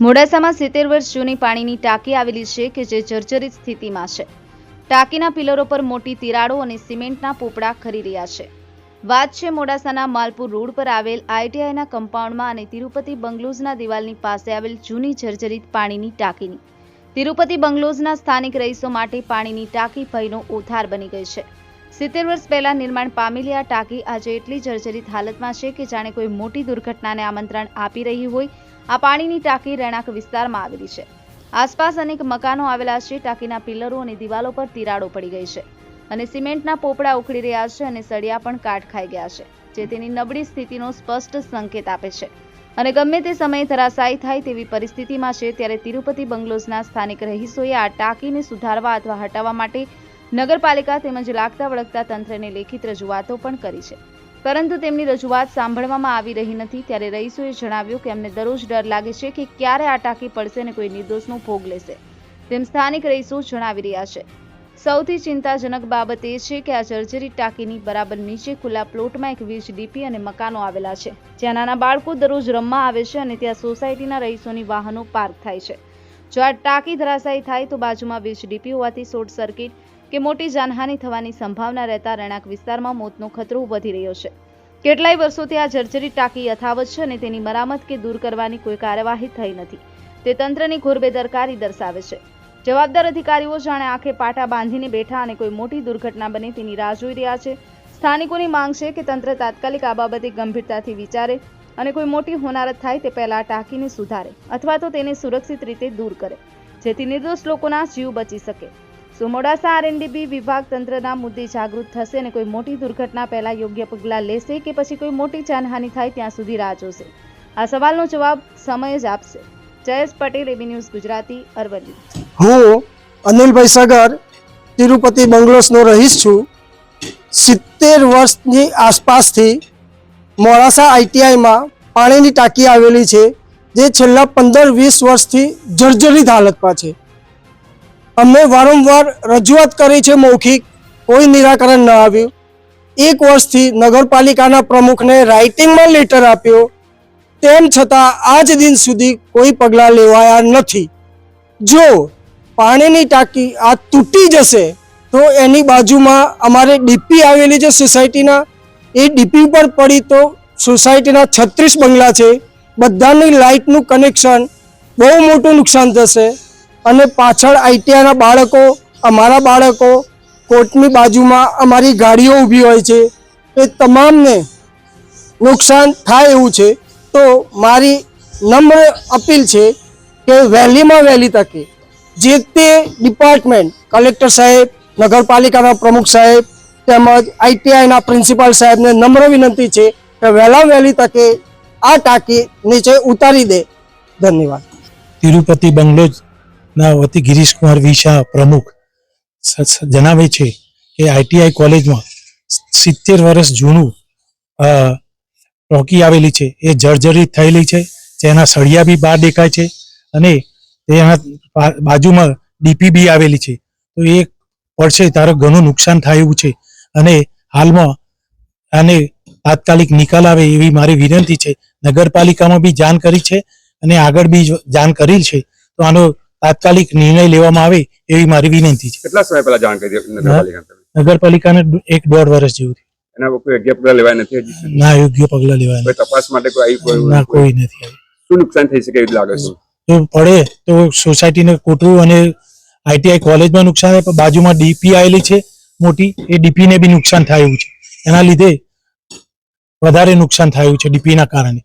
મોડાસામાં સિત્તેર વર્ષ જૂની પાણીની ટાંકી આવેલી છે કે જે જર્જરિત સ્થિતિમાં છે. ટાંકીના પિલરો પર મોટી તિરાડો અને સિમેન્ટના પોપડા ખરી રહ્યા છે. વાત છે મોડાસાના માલપુર રોડ પર આવેલ આઈટીઆઈના કમ્પાઉન્ડમાં અને તિરુપતિ બંગલોઝના દિવાલની પાસે આવેલ જૂની જર્જરિત પાણીની ટાંકીની. તિરુપતિ બંગલોઝના સ્થાનિક રહીશો માટે પાણીની ટાંકી ભયનો ઓથાર બની ગઈ છે. સિત્તેર વર્ષ પહેલા નિર્માણ પામેલી આ ટાંકી આજે એટલી જર્જરિત હાલતમાં છે કે જાણે કોઈ મોટી દુર્ઘટનાને આમંત્રણ આપી રહી હોય આ પાણીની ટાંકી રહેણાંક વિસ્તારમાં આવેલી છે. આસપાસ અનેક મકાનો આવેલા છે, ટાંકીના પિલરો અને દિવાલો પર તિરાડો પડી ગઈ છે અને સિમેન્ટના પોપડા ઉખડી રહ્યા છે અને સળિયા પણ કાટ ખાઈ ગયા છે, જે તેની નબળી સ્થિતિનો સ્પષ્ટ સંકેત આપે છે. અને ગમે તે સમયે ધરાશાયી થાય તેવી પરિસ્થિતિમાં છે, ત્યારે તિરુપતિ બંગલોઝના સ્થાનિક રહીશોએ આ ટાંકીને સુધારવા અથવા હટાવવા માટે નગરપાલિકા તેમજ લાગતા વળગતા તંત્રને લેખિત રજૂઆતો પણ કરી છે. પરંતુ તેમની રજૂઆત સાંભળવામાં આવી રહી નથી. ત્યારે રહીશોએ જણાવ્યું કે અમને દરરોજ ડર લાગે છે કે ક્યારે આ ટાંકી પડશે અને કોઈ નિર્દોષનો ભોગ લેશે. તેમ સ્થાનિક રહીશો જણાવી રહ્યા છે. સૌથી ચિંતાજનક બાબત એ છે કે આ જર્જરી ટાંકીની બરાબર નીચે ખુલ્લા પ્લોટમાં એક વીજ ડીપી અને મકાનો આવેલા છે. જ્યાં નાના બાળકો દરરોજ રમવા આવે છે અને ત્યાં સોસાયટીના રહીશોની વાહનો પાર્ક થાય છે. જો આ ટાંકી ધરાશાયી થાય તો બાજુમાં વીજ ડીપી હોવાથી શોર્ટ સર્કિટ કે મોટી જાનહાનિ થવાની સંભાવના રહેતા રહેણાંક વિસ્તારમાં મોતનો ખતરો વધી રહ્યો છે. કેટલાય વર્ષોથી આ જર્જરી ટાંકી યથાવત છે અને તેની મરામત કે દૂર કરવાની કોઈ કાર્યવાહી થઈ નથી. તે તંત્રની ઘોર બેદરકારી દર્શાવે છે. જવાબદાર અધિકારીઓ જાણે આંખે પાટા બાંધીને બેઠા અને કોઈ મોટી દુર્ઘટના બને તેની રાહ જોઈ રહ્યા છે. સ્થાનિકોની માંગ છે કે તંત્ર તાત્કાલિક આ બાબતે ગંભીરતાથી વિચારે અને કોઈ મોટી હોનારત થાય તે પહેલાં ટાંકીને સુધારે અથવા તો તેને સુરક્ષિત રીતે દૂર કરે, જેથી નિર્દોષ લોકોના જીવ બચી શકે. સો મોડાસા આરએનડીબી વિભાગ તંત્રના મુદ્દે જાગૃત થશે અને કોઈ મોટી દુર્ઘટના પહેલાં યોગ્ય પગલાં લેશે કે પછી કોઈ મોટી જાનહાનિ થાય ત્યાં સુધી રાહ જોશે? આ સવાલનો જવાબ સમય જ આપશે. Jayesh Patel, AB news Gujarati, Aravalli. હું અનિલભાઈ સાગર, તિરુપતિ બંગલોસનો રહીશ છું. સિત્તેર વર્ષની આસપાસથી મોડાસા આઈટીઆઈમાં પાણીની ટાંકી આવેલી છે, જે છેલ્લા પંદર વીસ વર્ષથી જર્જરિત હાલતમાં છે. અમે વારંવાર રજૂઆત કરી છે, મૌખિક કોઈ નિરાકરણ ન આવ્યું. એક વર્ષથી નગરપાલિકાના પ્રમુખને રાઇટિંગમાં લેટર આપ્યો. તેમ છતાં આજ દિન સુધી કોઈ પગલાં લેવાયા નથી. જો પાણીની ટાંકી આ તૂટી જશે, તો એની બાજુમાં અમારે ડીપી આવેલી છે, સોસાયટીના એ ડીપી પર પડી તો સોસાયટીના છત્રીસ બંગલા છે. બધાની લાઇટનું કનેક્શન બહુ મોટું નુકસાન થશે અને પાછળ આઈટીઆઈના બાળકો, અમારા બાળકો, કોર્ટની બાજુમાં અમારી ગાડીઓ ઊભી હોય છે. એ તમામને નુકસાન થાય એવું છે. તો મારી નમ્ર અપીલ છે કે વહેલીમાં વહેલી તકે જે તે ડિપાર્ટમેન્ટ કલેક્ટર સાહેબ, નગરપાલિકાના પ્રમુખ સાહેબ તેમજ આઈટીઆઈના પ્રિન્સિપાલ સાહેબને નમ્ર વિનંતી છે કે વહેલા વહેલી તકે આ ટાંકી નીચે ઉતારી દે. ધન્યવાદ. તિરુપતિ બંગલોઝના વતી ગિરીશ કુમાર વિશા પ્રમુખ જણાવે છે કે આઈટીઆઈ કોલેજમાં સિત્તેર વર્ષ જૂનું ચોકી આવેલી છે. એ જર્જરિત થયેલી છે. તેના સળિયા બી બહાર દેખાય છે અને તેના બાજુમાં ડીપી બી આવેલી છે. તો એ પડશે, તારો ઘણું નુકસાન થાય એવું છે. અને હાલમાં આને તાત્કાલિક નિકાલ આવે એવી મારી વિનંતી છે. નગરપાલિકામાં બી જાણ કરી છે અને આગળ બી જાણ કરી છે તો આનો તાત્કાલિક નિર્ણય લેવામાં આવે એવી મારી વિનંતી છે. કેટલા સમય પહેલા જાણ કરી નગરપાલિકાને એક દોઢ વર્ષ જેવું. એના કોઈ યોગ્ય પગલા લેવાય નથી ના યોગ્ય પગલા લેવાય તપાસ માટે કોઈ ના કોઈ નથી. શું નુકસાન થઈ શકે એવું લાગે છે? જો પડે તો સોસાયટીને કોટરું અને આઈટીઆઈ કોલેજમાં નુકસાન બાજુમાં ડીપી આવેલી છે મોટી, એ ડીપી ને બી નુકસાન થાય છે. એના લીધે વધારે નુકસાન થયું છે ડીપીના કારણે.